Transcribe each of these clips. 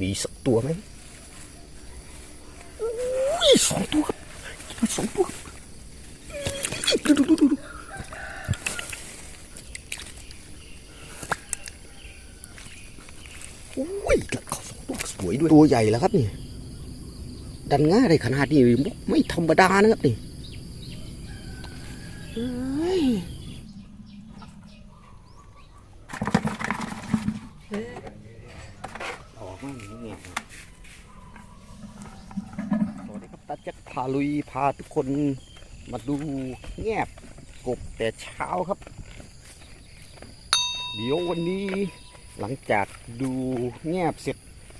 มีสักตัวไหมอุ้ยสองตัวครับสองตัวครับดูดูดูดูดูโอ้ยกัดเขาสองตัวสวยด้วยตัวใหญ่แล้วครับนี่ดันง่าได้ขนาดนี้ไม่ธรรมดานะครับนี่เอ้ย ออกมาอย่างนี้สวัสดีครับตาแจ็ค พาลุยพาทุกคนมาดูแงบกบแต่เช้าครับ เดี๋ยววันนี้หลังจากดูแงบเสร็จ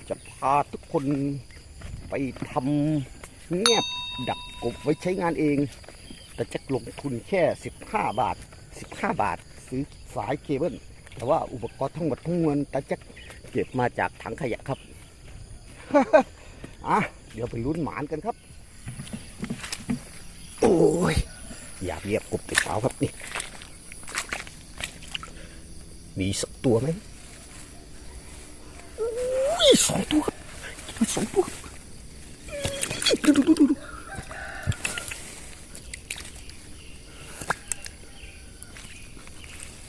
จะพาทุกคนไปทำแงบดักกบไว้ใช้งานเอง แต่จะลงทุนแค่ 15 บาท 15 บาทซื้อสายเคเบิลแต่ว่าอุปกรณ์ทั้งหมดทั้งมวลตาจ็คเก็บมาจากถังขยะครับอะเดี๋ยวไปลุ้นหมานกันครับ ยอยากเรียบกบแต่เช้าครับนี่ มีสักตัวไหมอุ้ยสองตัวครับสองตัวดูดูดูดูดู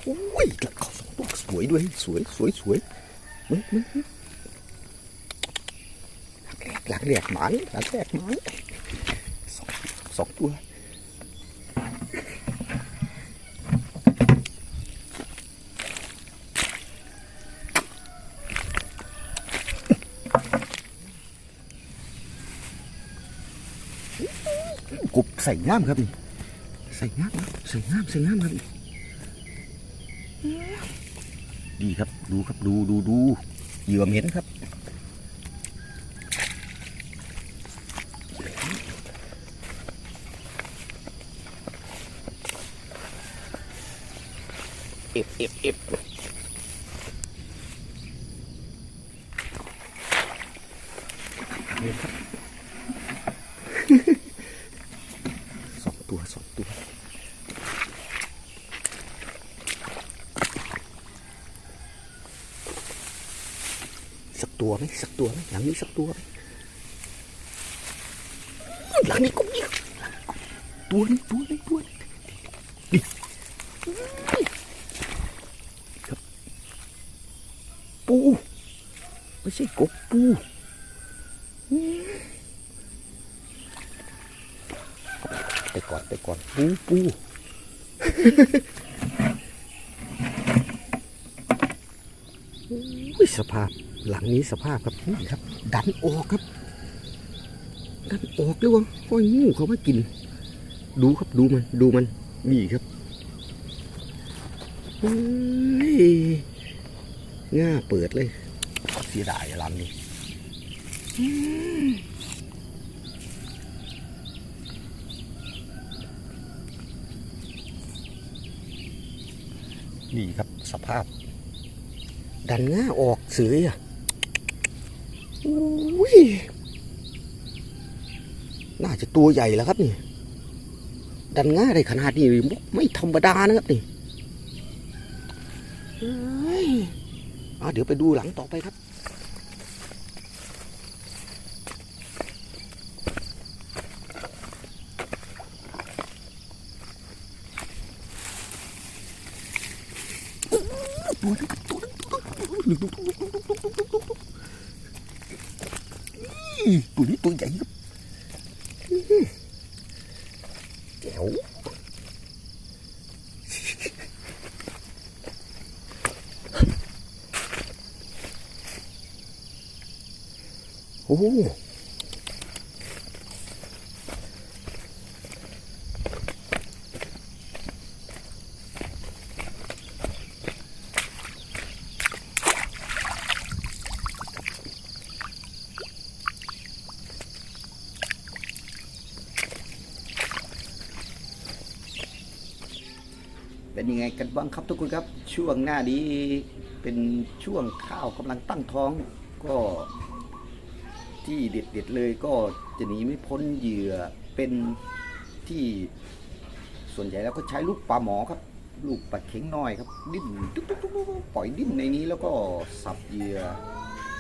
โอ้ยกัดเขาสองตัวสวยด้วยสวยสวยสวยมึงมึงหลังแรกหลังแรกหมันหลังแรกหมันสองสองตัว กบใส่น้ำครับนี่ใส่น้ำนะใส่น้ำใส่น้ำครับนี่ดีครับดูครับดูดูดูเหยื่อเหม็นครับเอฟเอฟเอฟนี่ครับ สองตัวสองตัว สัก ตัวไหมสักตัวไหมหลังนี้สักตัวไหมหลังนี้ก็มีตัวนึงตัวนึงตัวนึงนี่ครับปูไม่ใช่กบปูไปก่อนไปก่อนปูปูอุ้ยสภาพ หลังนี้สภาพครับนี่ครับ ดันออกครับ ดันออกเลยวะห้อยงูเขามากิน ดูครับดูมัน ดูมันนี่ครับเฮ้ยง่าเปิดเลยเสียดายอะลำนี้นี่ครับสภาพ ดันง่าออกเสืออะ อุ้ยน่าจะตัวใหญ่แล้วครับนี่ดันง่าได้ขนาดนี้ไม่ธรรมดานะครับนี่เอ้ยอะเดี๋ยวไปดูหลังต่อไปครับ ตัวนึงตัวนึงตัวนึง ตัวนี้ตัวใหญ่ครับแจ๋วโอ้ เป็นยังไงกันบ้างครับทุกคนครับ ช่วงหน้านี้เป็นช่วงข้าวกำลังตั้งท้องก็ที่เด็ดๆเลยก็จะหนีไม่พ้นเหยื่อเป็นที่ส่วนใหญ่แล้วก็ใช้ลูกปลาหมอครับ ลูกปลาเข็งน้อยครับ ดิ้นตุ๊กตุ๊กตุ๊กตุ๊กปล่อยดิ้นในนี้แล้วก็สับเหยื่อ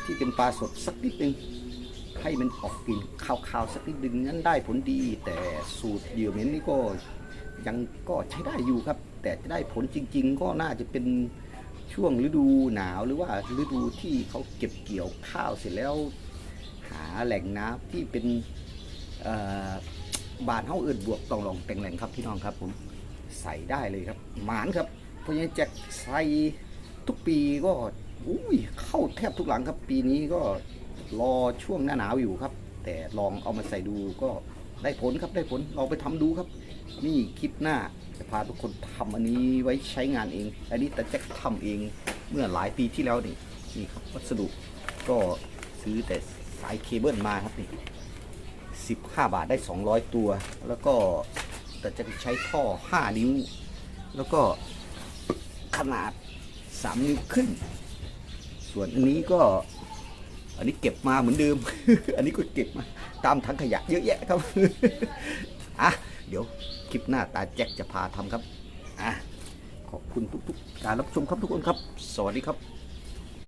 ที่เป็นปลาสดสักนิดนึงให้มันออกกลิ่นคาวๆสักนิดนึงนั้นได้ผลดี แต่สูตรเหยื่อเหม็นนี่ก็ยังก็ใช้ได้อยู่ครับ แต่จะได้ผลจริง ๆ ก็น่าจะเป็นช่วงฤดูหนาวหรือว่าฤดูที่เขาเก็บเกี่ยวข้าวเสร็จแล้ว หาแหล่งน้ำที่เป็นบานเฮาเอื่นบวกตองลองแต่งแหล่งครับพี่น้องครับผมใส่ได้เลยครับ หมานครับ เพราะฉะนั้นจะใส่ทุกปีก็อุ้ยเข้าแทบทุกหลังครับ ปีนี้ก็รอช่วงหน้าหนาวอยู่ครับ แต่ลองเอามาใส่ดูก็ได้ผลครับได้ผลลองไปทำดูครับ นี่คลิปหน้าจะพาทุกคนทำอันนี้ไว้ใช้งานเอง อันนี้แต่แจ็คทำเองเมื่อหลายปีที่แล้วนี่นี่ครับวัสดุก็ซื้อแต่สายเคเบิลมาครับนี่15บห้าบาทได้200ตัว แล้วก็แต่จะใช้ท่อ5นิ้ว แล้วก็ขนาด3นิ้วครึ่งส่วนอันนี้ก็ อันนี้เก็บมาเหมือนเดิม อันนี้ก็เก็บมาตามถังขยะเยอะแยะครับอะ เดี๋ยวคลิปหน้าตาแจ็คจะพาทำครับอะขอบคุณทุกๆการรับชมครับทุกคนครับ สวัสดีครับ